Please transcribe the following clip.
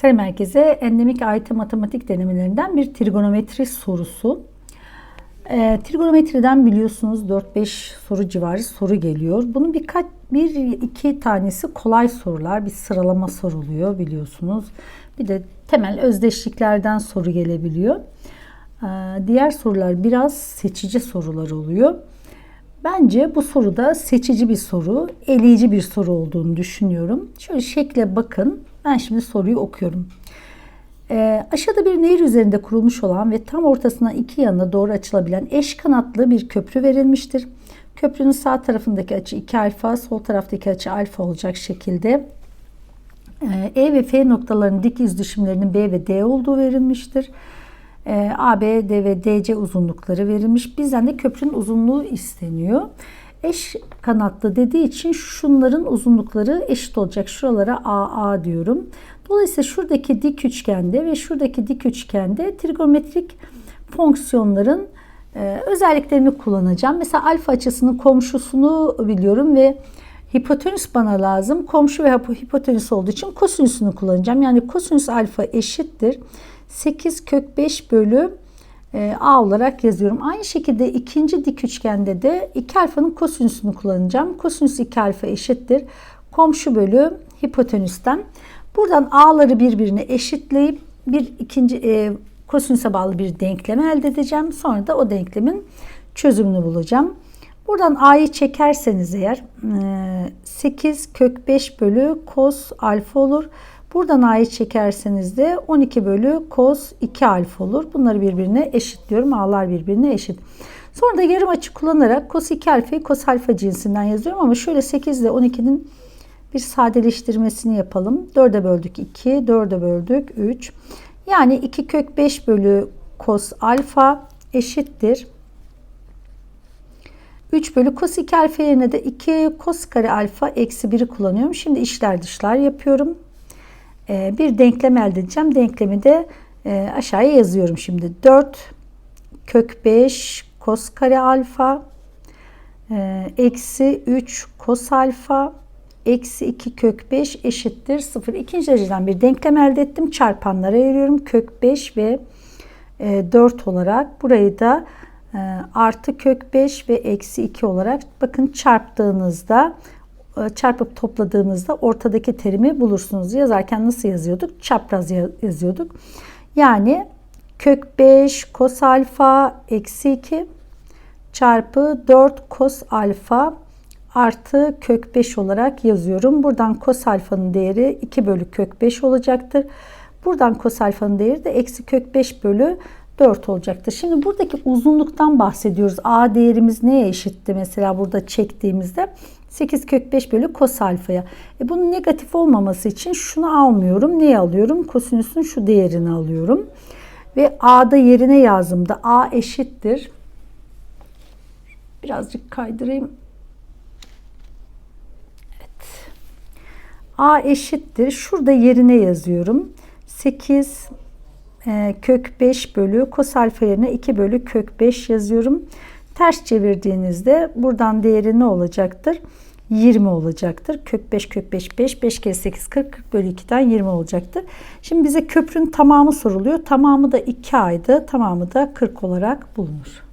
Selam herkese. Endemik AYT matematik denemelerinden bir trigonometri sorusu. E, trigonometriden biliyorsunuz 4-5 soru civarı soru geliyor. Bunun birkaç bir iki tanesi kolay sorular, bir sıralama soruluyor biliyorsunuz. Bir de temel özdeşliklerden soru gelebiliyor. E, diğer sorular biraz seçici sorular oluyor. Bence bu soruda seçici bir soru, eleyici bir soru olduğunu düşünüyorum. Şöyle şekle bakın. Ben şimdi soruyu okuyorum. E, aşağıda bir nehir üzerinde kurulmuş olan ve tam ortasına iki yanına doğru açılabilen eş kanatlı bir köprü verilmiştir. Köprünün sağ tarafındaki açı 2 alfa, sol taraftaki açı alfa olacak şekilde e, E ve F noktalarının dik iz düşümlerinin B ve D olduğu verilmiştir. E, A, B, D ve DC uzunlukları verilmiş. Bizden de köprünün uzunluğu isteniyor. Eş kanatlı dediği için şunların uzunlukları eşit olacak. Şuralara AA diyorum. Dolayısıyla şuradaki dik üçgende ve şuradaki dik üçgende trigonometrik fonksiyonların e, özelliklerini kullanacağım. Mesela alfa açısının komşusunu biliyorum ve hipotenüs bana lazım. Komşu ve hipotenüs olduğu için kosinüsünü kullanacağım. Yani kosinüs alfa eşittir. 8 kök 5 bölü e, A olarak yazıyorum. Aynı şekilde ikinci dik üçgende de 2 alfanın kosinüsünü kullanacağım. Kosinüs 2 alfa eşittir. Komşu bölü hipotenüsten. Buradan A'ları birbirine eşitleyip bir ikinci e, kosinüse bağlı bir denklem elde edeceğim. Sonra da o denklemin çözümünü bulacağım. Buradan A'yı çekerseniz eğer 8 e, kök 5 bölü cos alfa olur. Buradan a'yı çekerseniz de 12 bölü cos 2 alfa olur. Bunları birbirine eşitliyorum. A'lar birbirine eşit. Sonra da yarım açı kullanarak cos 2 alfayı cos alfa cinsinden yazıyorum. Ama şöyle 8 ile 12'nin bir sadeleştirmesini yapalım. 4'e böldük 2, 4'e böldük 3. Yani 2 kök 5 bölü cos alfa eşittir. 3 bölü cos 2 alfa yerine de 2 cos kare alfa eksi 1'i kullanıyorum. Şimdi işler dışlar yapıyorum. Ee, bir denklem elde edeceğim. Denklemi de e, aşağıya yazıyorum şimdi. 4 kök 5 kos kare alfa e, eksi 3 kos alfa eksi 2 kök 5 eşittir 0. İkinci dereceden bir denklem elde ettim. Çarpanlara ayırıyorum. Kök 5 ve 4 e, olarak. Burayı da artı kök 5 ve eksi 2 olarak bakın çarptığınızda çarpıp topladığınızda ortadaki terimi bulursunuz. Yazarken nasıl yazıyorduk? Çapraz yazıyorduk. Yani kök 5 kos alfa eksi 2 çarpı 4 kos alfa artı kök 5 olarak yazıyorum. Buradan kos alfanın değeri 2 bölü kök 5 olacaktır. Buradan kos alfanın değeri de eksi kök 5 bölü 4 olacaktır. Şimdi buradaki uzunluktan bahsediyoruz. A değerimiz neye eşitti mesela burada çektiğimizde? 8 kök 5 bölü kos alfaya. E bunun negatif olmaması için şunu almıyorum. Neyi alıyorum? Kosinüsün şu değerini alıyorum. Ve A'da yerine yazdığımda A eşittir. Birazcık kaydırayım. Evet. A eşittir. Şurada yerine yazıyorum. 8 e, kök 5 bölü kos alfa yerine 2 bölü kök 5 yazıyorum. Ters çevirdiğinizde buradan değeri ne olacaktır? 20 olacaktır. Kök 5 kök 5 5 5 kere 8 40 40 bölü 2'den 20 olacaktır. Şimdi bize köprünün tamamı soruluyor. Tamamı da 2 aydı. Tamamı da 40 olarak bulunur.